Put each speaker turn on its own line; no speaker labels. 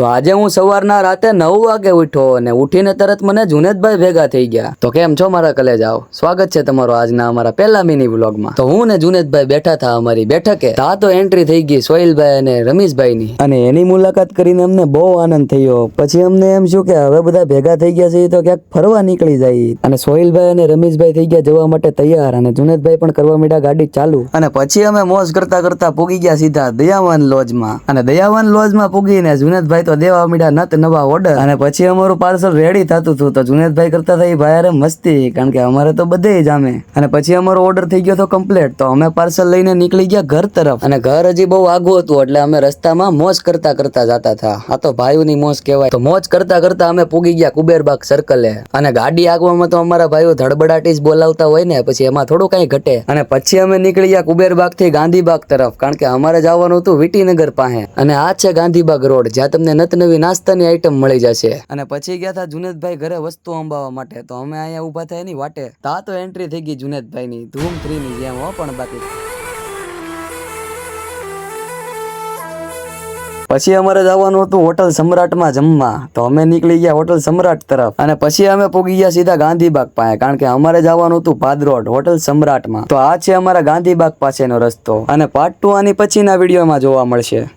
તો આજે હું સવારના રાતે નવ વાગે ઉઠ્યો અને ઉઠીને તરત મને જુનેદભાઈ ભેગા થઈ ગયા. તો કેમ છો મારા કલેજાઓ સ્વાગત છે તમારો આજના અમારા પહેલા મિની વ્લોગમાં. તો હું ને જુનેદભાઈ બેઠા હતા અમારી બેઠકે. તા તો એન્ટ્રી થઈ ગઈ સોહિલભાઈ અને રમીશભાઈની. અને એની મુલાકાત કરીને અમને બહુ આનંદ થયો. પછી અમને એમ શું કે હવે બધા ભેગા થઈ ગયા છે તો ક્યાંક ફરવા નીકળી જાય. અને સોહિલભાઈ અને રમેશભાઈ થઈ ગયા જવા માટે તૈયાર અને જુનેદભાઈ પણ કરવા મીડા ગાડી ચાલુ. અને પછી અમે મોજ કરતા કરતા પૂગી ગયા સીધા દયાવાન લોજમાં અને દયાવાન લોજમાં પૂગીને જુનેદભાઈ તો દેવા મીડા નત નવા ઓર્ડર અને પછી અમારું પાર્સલ રેડી થતું હતું. તો જુનેદભાઈ કરતા થઈ ભાઈ અરે મસ્તી, કારણ કે અમારે તો બધે જામે. અને પછી અમારો ઓર્ડર થઈ ગયો તો કમ્પ્લીટ તો અમે પાર્સલ લઈને નીકળી ગયા ઘર તરફ. અને ઘર હજી બહુ આગું હતું, એટલે અમે રસ્તામાં મોજ કરતા કરતા જતા હતા. આ તો ભાઈઓની મોજ કહેવાય. તો મોજ કરતા કરતા અમે પૂગી ગયા કુબેરબાગ સર્કલે અને ગાડી આગવામાં તો અમારા ભાઈઓ ધડબડાટી જ બોલાવતા હોય ને, પછી એમાં થોડું કઈ ઘટે. અને પછી અમે નીકળી ગયા કુબેરબાગથી ગાંધીબાગ તરફ, કારણ કે અમારે જવાનું હતું વિટીનગર પાસે. અને આ છે ગાંધીબાગ રોડ, જ્યાં તમને નત નવી નાસ્તાની આઈટમ મળી જશે. અને પછી ગયા હતા જુનેદભાઈ ઘરે વસ્તુ અંબાવા માટે. તો અમે અહીંયા ઊભા થયા એની વાટે. તા તો એન્ટ્રી થઈ ગઈ જુનેદભાઈ ની ધૂમ થ્રી ની જેમ, હો, પણ બાકી. પછી અમારે જવાનું હતું હોટલ સમ્રાટમાં જમવા. તો અમે નીકળી ગયા હોટલ સમ્રાટ તરફ. અને પછી અમે પોગી ગયા સીધા ગાંધીબાગ પાસે. કારણ કે અમારે જવાનું હતું પાદરોડ હોટલ સમ્રાટમાં. તો આ છે અમારા ગાંધીબાગ પાસેનો રસ્તો. અને પાર્ટ ટુ આની પછીના વિડીયોમાં જોવા મળશે.